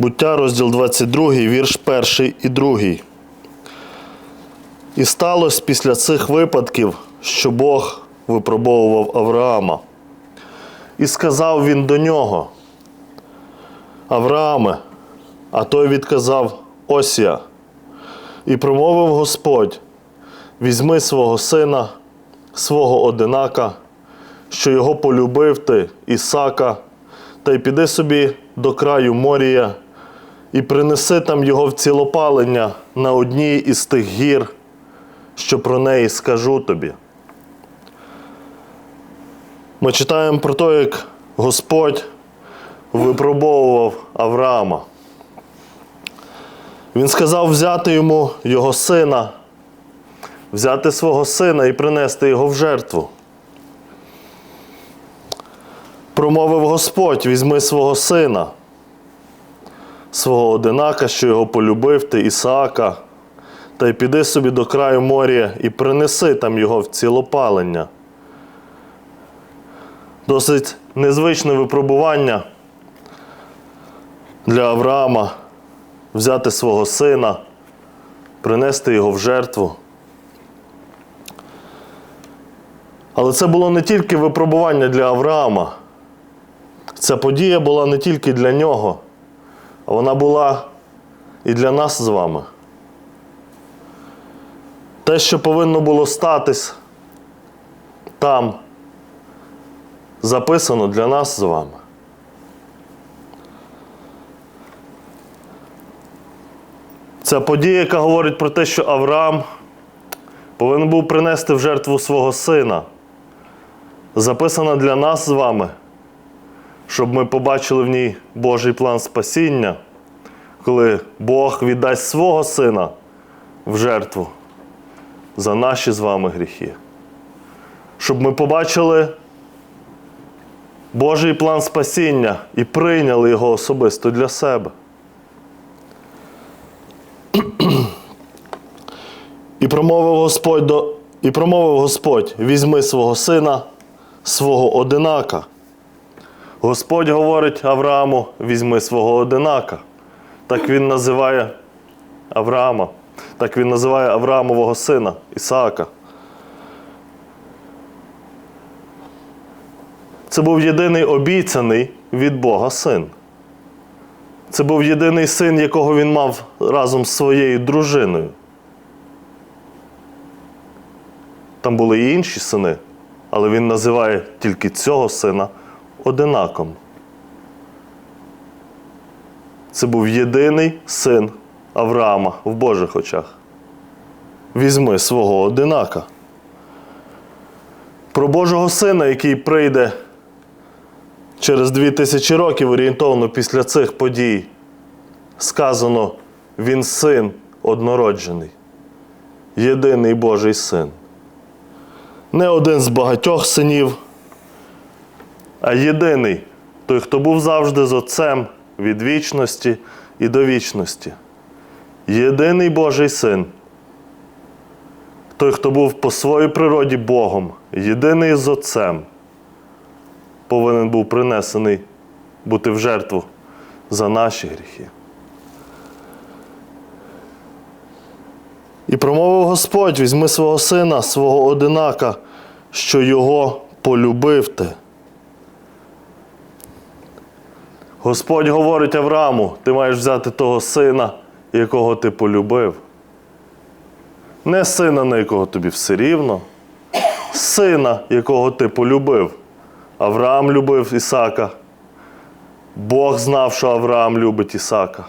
Буття, розділ 22, вірш 1 і 2. І сталося після цих випадків, що Бог випробовував Авраама. І сказав він до нього: Аврааме, а той відказав: Ось я. І промовив Господь: візьми свого сина, свого одинака, що його полюбив ти, Ісака, та й піди собі до краю морія, і принеси там його в цілопалення на одній із тих гір, що про неї скажу тобі. Ми читаємо про те, як Господь випробовував Авраама. Він сказав взяти йому його сина, взяти свого сина і принести його в жертву. Промовив Господь, візьми свого сина, свого одинака, що його полюбив ти, Ісаака, та й піди собі до краю моря і принеси там його в цілопалення. Досить незвичне випробування для Авраама взяти свого сина, принести його в жертву. Але це було не тільки випробування для Авраама. Ця подія була не тільки для нього, вона була і для нас з вами. Те, що повинно було статись там, записано для нас з вами. Ця подія, яка говорить про те, що Авраам повинен був принести в жертву свого сина, записана для нас з вами, щоб ми побачили в ній Божий план спасіння, коли Бог віддасть свого сина в жертву за наші з вами гріхи. Щоб ми побачили Божий план спасіння і прийняли його особисто для себе. І промовив Господь до і промовив Господь: візьми свого сина, свого одинака. Господь говорить Аврааму: візьми свого одинака. Так він називає Авраама. Так він називає Авраамового сина Ісаака. Це був єдиний обіцяний від Бога син. Це був єдиний син, якого він мав разом з своєю дружиною. Там були і інші сини, але він називає тільки цього сина одинаком. Це був єдиний син Авраама в Божих очах. Візьми свого одинака. Про Божого сина, який прийде через дві тисячі років орієнтовно після цих подій, сказано, він син однороджений, єдиний Божий син. Не один з багатьох синів, а єдиний той, хто був завжди з Отцем від вічності і до вічності. Єдиний Божий син. Той, хто був по своїй природі Богом, єдиний з Отцем, повинен був принесений бути в жертву за наші гріхи. І промовив Господь: візьми свого сина, свого одинака, що його полюбив ти. Господь говорить Аврааму, ти маєш взяти того сина, якого ти полюбив. Не сина, на якого тобі все рівно, сина, якого ти полюбив. Авраам любив Ісака. Бог знав, що Авраам любить Ісака.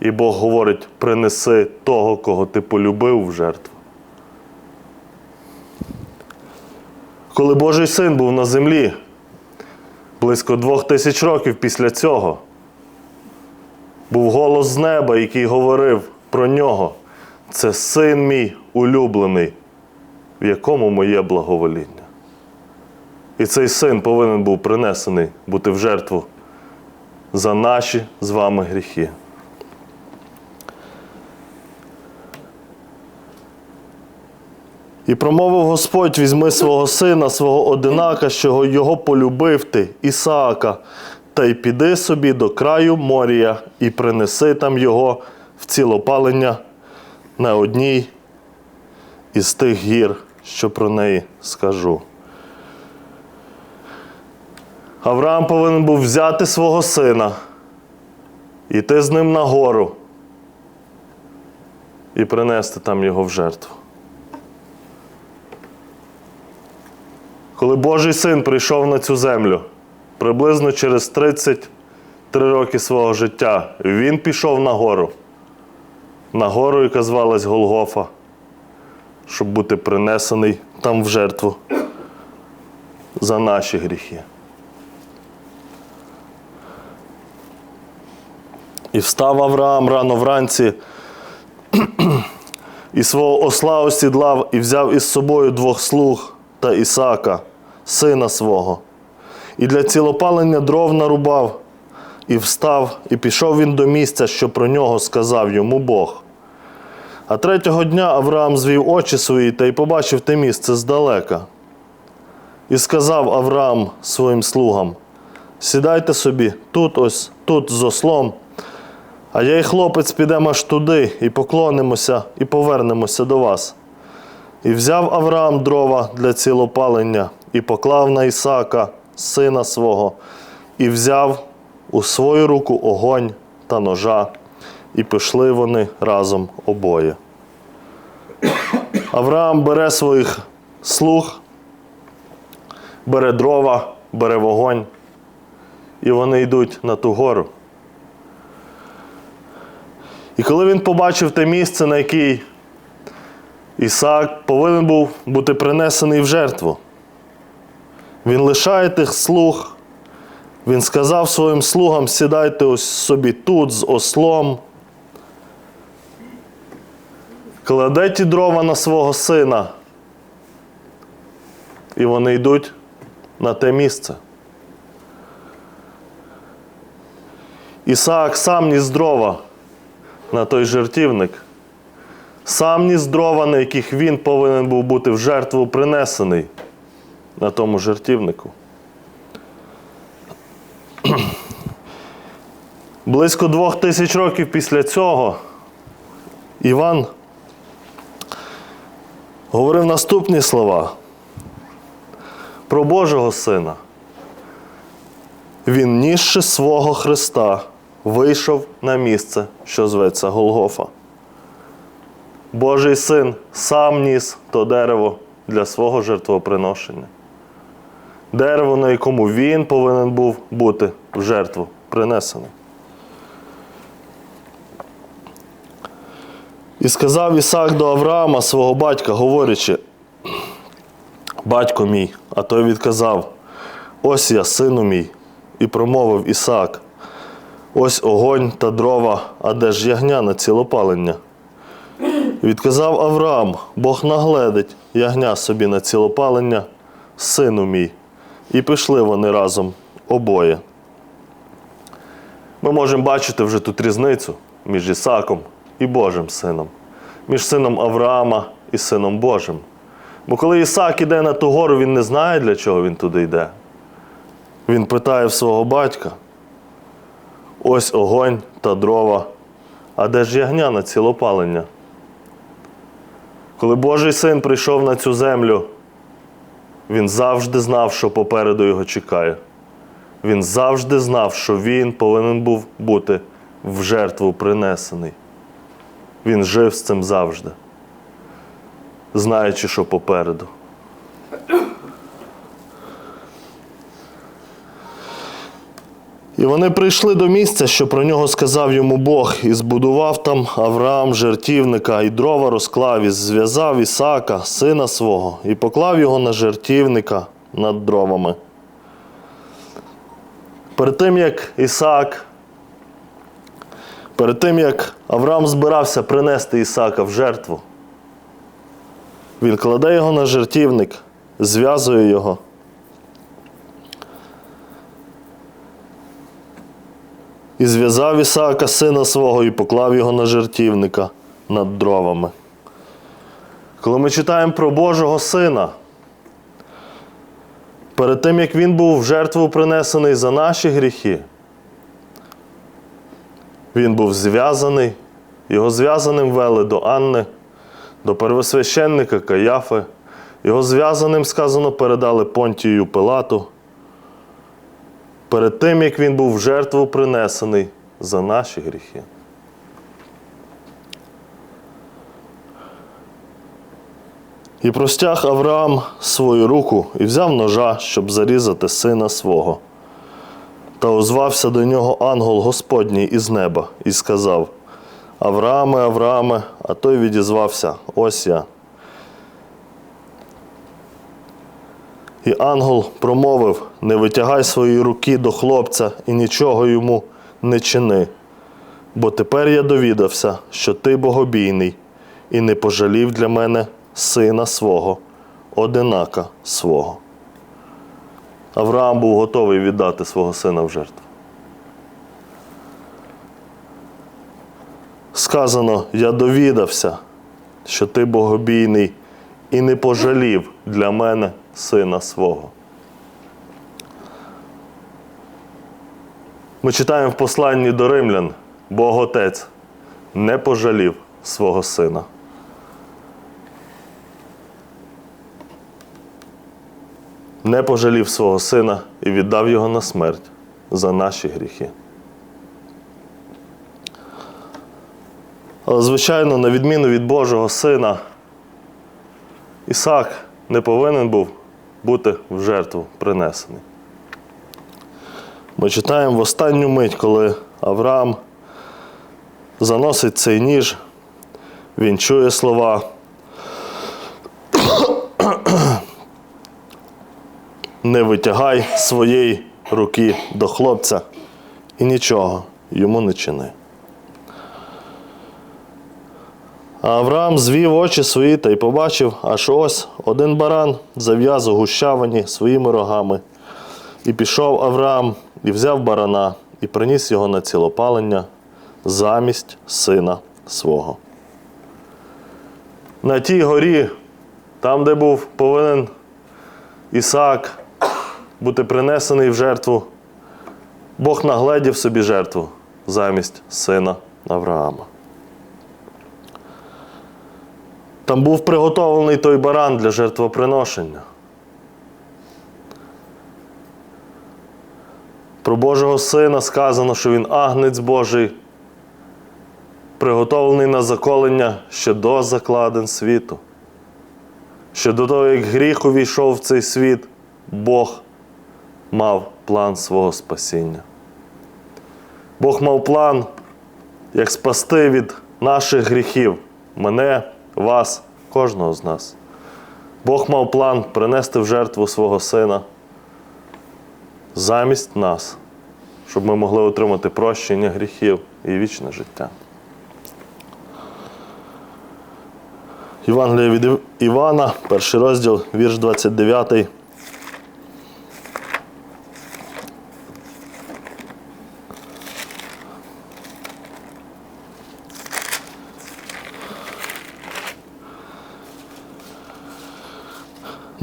І Бог говорить: принеси того, кого ти полюбив в жертву. Коли Божий син був на землі, близько двох тисяч років після цього, був голос з неба, який говорив про нього. Це син мій улюблений, в якому моє благовоління. І цей син повинен був принесений бути в жертву за наші з вами гріхи. І промовив Господь: візьми свого сина, свого одинака, що його полюбив ти, Ісаака, та й піди собі до краю морія і принеси там його в цілопалення на одній із тих гір, що про неї скажу. Авраам повинен був взяти свого сина, іти з ним на гору і принести там його в жертву. Коли Божий син прийшов на цю землю, приблизно через 33 роки свого життя, він пішов на гору. На гору, яка звалась Голгофа, щоб бути принесений там в жертву за наші гріхи. І встав Авраам рано вранці, і свого осла осідлав, і взяв із собою двох слуг та Ісака, сина свого. І для цілопалення дров нарубав, і встав, і пішов він до місця, що про нього сказав йому Бог. А третього дня Авраам звів очі свої та й побачив те місце здалека. І сказав Авраам своїм слугам: Сідайте собі тут ось, тут з ослом, а я і хлопець підемо аж туди, і поклонимося, і повернемося до вас. І взяв Авраам дрова для цілопалення, і поклав на Ісака, сина свого, і взяв у свою руку огонь та ножа, і пішли вони разом обоє. Авраам бере своїх слуг, бере дрова, бере вогонь, і вони йдуть на ту гору. І коли він побачив те місце, на який Ісаак повинен був бути принесений в жертву, він лишає тих слуг, він сказав своїм слугам: сідайте ось собі тут з ослом, кладе ті дрова на свого сина, і вони йдуть на те місце. Ісаак сам ніс дрова на той жертівник, сам ніс дрова, на яких він повинен був бути в жертву принесений на тому жертівнику. Близько двох тисяч років після цього Іван говорив наступні слова про Божого Сина. Він, нісши свого Христа, вийшов на місце, що зветься Голгофа. Божий син сам ніс то дерево для свого жертвоприношення. Дерево, на якому він повинен був бути в жертву принесений. І сказав Ісаак до Авраама, свого батька, говорячи, батько мій, а той відказав: Ось я, сину мій, і промовив Ісаак. Ось огонь та дрова, а де ж ягня на цілопалення? Відказав Авраам, Бог нагледить ягня собі на цілопалення, сину мій. І пішли вони разом обоє. Ми можемо бачити вже тут різницю між Ісаком і Божим сином, між сином Авраама і сином Божим. Бо коли Ісак іде на ту гору, він не знає, для чого він туди йде. Він питає в свого батька: ось огонь та дрова, а де ж ягня на цілопалення? Коли Божий син прийшов на цю землю, він завжди знав, що попереду його чекає. Він завжди знав, що він повинен був бути в жертву принесений. Він жив з цим завжди, знаючи, що попереду. І вони прийшли до місця, що про нього сказав йому Бог, і збудував там Авраам жертівника, і дрова розклав, і зв'язав Ісака, сина свого, і поклав його на жертівника над дровами. Перед тим, як Ісаак, перед тим, як Авраам збирався принести Ісака в жертву, він кладе його на жертівник, зв'язує його. І зв'язав Ісаака сина свого і поклав його на жертівника над дровами. Коли ми читаємо про Божого Сина, Перед тим, як він був в жертву принесений за наші гріхи, він був зв'язаний, його зв'язаним вели до Анни, до первосвященника Каяфи. Його зв'язаним, сказано, передали Понтію Пилату. Перед тим, як він був в жертву принесений за наші гріхи. І простяг Авраам свою руку і взяв ножа, щоб зарізати сина свого. Та озвався до нього ангел Господній із неба і сказав: Аврааме, Аврааме, а той відізвався, ось я. І ангел промовив: Не витягай свої руки до хлопця і нічого йому не чини. Бо тепер я довідався, що ти богобійний, і не пожалів для мене сина свого, одинака свого. Авраам був готовий віддати свого сина в жертву. Сказано, я довідався, що ти богобійний і не пожалів для мене сина свого. Ми читаємо в посланні до римлян, Бог Отець не пожалів свого сина. Не пожалів свого сина і віддав його на смерть за наші гріхи. Але, звичайно, на відміну від Божого сина, Ісаак не повинен був бути в жертву принесений. Ми читаємо в останню мить, коли Авраам заносить цей ніж, він чує слова. Не витягай своєї руки до хлопця і нічого йому не чини. А Авраам звів очі свої та й побачив, аж ось один баран зав'яз у гущавині своїми рогами. І пішов Авраам і взяв барана і приніс його на цілопалення замість сина свого. На тій горі, там, де був повинен Ісаак бути принесений в жертву, Бог нагледів собі жертву замість сина Авраама. Там був приготовлений той баран для жертвоприношення. Про Божого Сина сказано, що він агнець Божий, приготовлений на заколення ще до закладин світу. Ще до того, як гріх увійшов в цей світ, Бог мав план свого спасіння. Бог мав план, як спасти від наших гріхів мене, вас, кожного з нас. Бог мав план принести в жертву свого Сина замість нас, щоб ми могли отримати прощення гріхів і вічне життя. Євангеліє від Івана, перший розділ, вірш 29.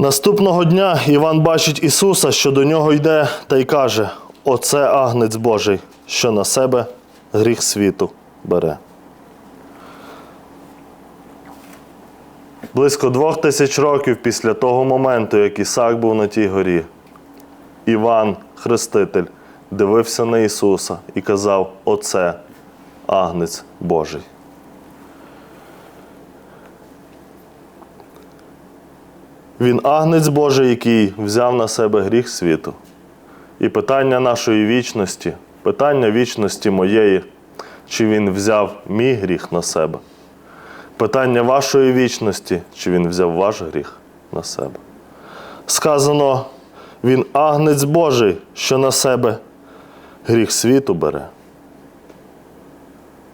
Наступного дня Іван бачить Ісуса, що до нього йде, та й каже: Оце агнець Божий, що на себе гріх світу бере. Близько двох тисяч років після того моменту, як Ісаак був на тій горі, Іван, Хреститель, дивився на Ісуса і казав: Оце агнець Божий. Він агнець Божий, який взяв на себе гріх світу. І питання нашої вічності, питання вічності моєї, чи він взяв мій гріх на себе. Питання вашої вічності, чи він взяв ваш гріх на себе. Сказано, він агнець Божий, що на себе гріх світу бере.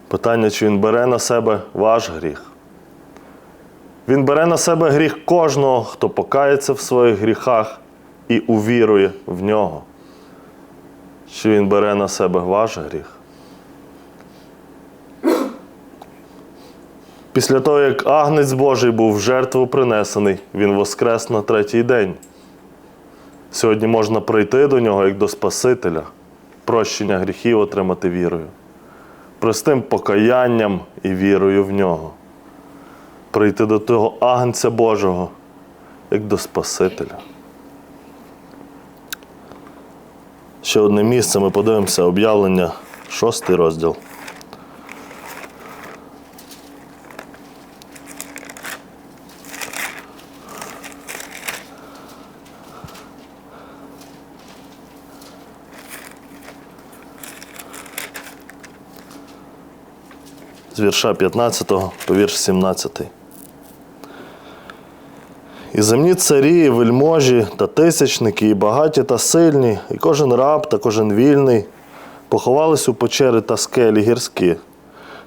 Питання, чи він бере на себе ваш гріх. Він бере на себе гріх кожного, хто покається в своїх гріхах і увірує в нього. Чи він бере на себе ваш гріх? Після того, як агнець Божий був в жертву принесений, він воскрес на третій день. Сьогодні можна прийти до нього як до Спасителя, прощення гріхів отримати вірою, простим покаянням і вірою в нього. Прийти до того Агнця Божого, як до Спасителя. Ще одне місце ми подивимося об'явлення, шостий розділ. з вірша 15 по вірш 17. І земні царі, і вельможі та тисячники, і багаті та сильні, і кожен раб та кожен вільний, поховались у печери та скелі гірські,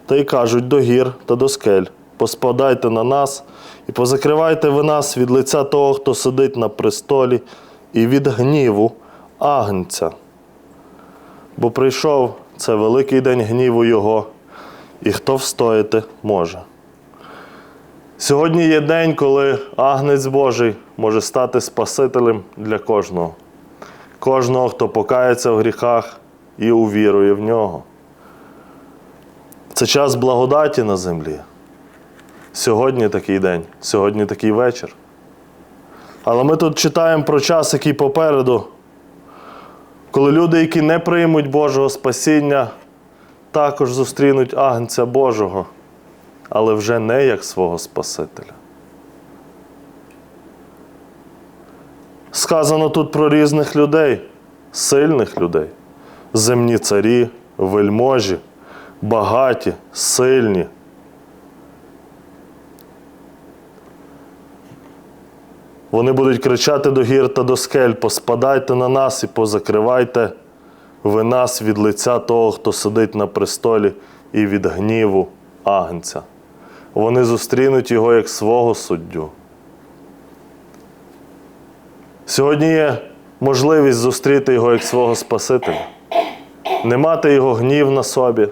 та й кажуть до гір та до скель, поспадайте на нас і позакривайте ви нас від лиця того, хто сидить на престолі, і від гніву агнця. Бо прийшов це великий день гніву Його, і хто встояти може. Сьогодні є день, коли Агнець Божий може стати Спасителем для кожного, кожного, хто покається в гріхах і увірує в нього. Це час благодаті на землі. Сьогодні такий день, сьогодні такий вечір. Але ми тут читаємо про час, який попереду, коли люди, які не приймуть Божого спасіння, також зустрінуть Агнця Божого, але вже не як свого Спасителя. Сказано тут про різних людей, сильних людей, земні царі, вельможі, багаті, сильні. Вони будуть кричати до гір та до скель, поспадайте на нас і позакривайте ви нас від лиця того, хто сидить на престолі, і від гніву Агнця. Вони зустрінуть його як свого суддю. Сьогодні є можливість зустріти його як свого Спасителя, не мати його гнів на собі,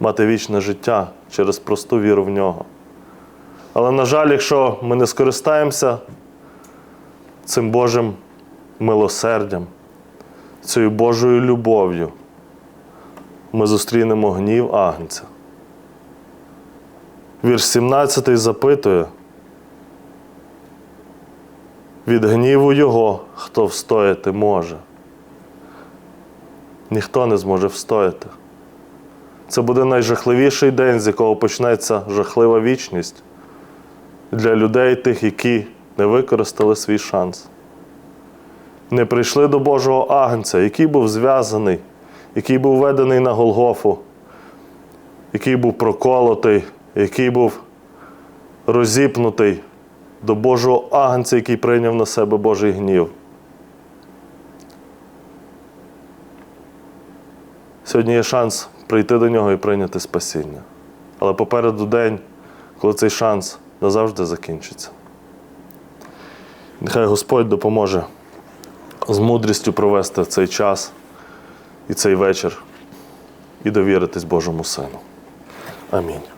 мати вічне життя через просту віру в нього. Але, на жаль, якщо ми не скористаємося цим Божим милосердям, цією Божою любов'ю, ми зустрінемо гнів Агнця. Вірш 17 запитує, від гніву Його, хто встояти може. Ніхто не зможе встояти. Це буде найжахливіший день, з якого почнеться жахлива вічність для людей тих, які не використали свій шанс. Не прийшли до Божого Агнця, який був зв'язаний, який був ведений на Голгофу, який був проколотий, який був розіпнутий до Божого Агнця, який прийняв на себе Божий гнів. Сьогодні є шанс прийти до нього і прийняти спасіння. Але попереду день, коли цей шанс назавжди закінчиться. Нехай Господь допоможе з мудрістю провести цей час і цей вечір і довіритись Божому Сину. Амінь.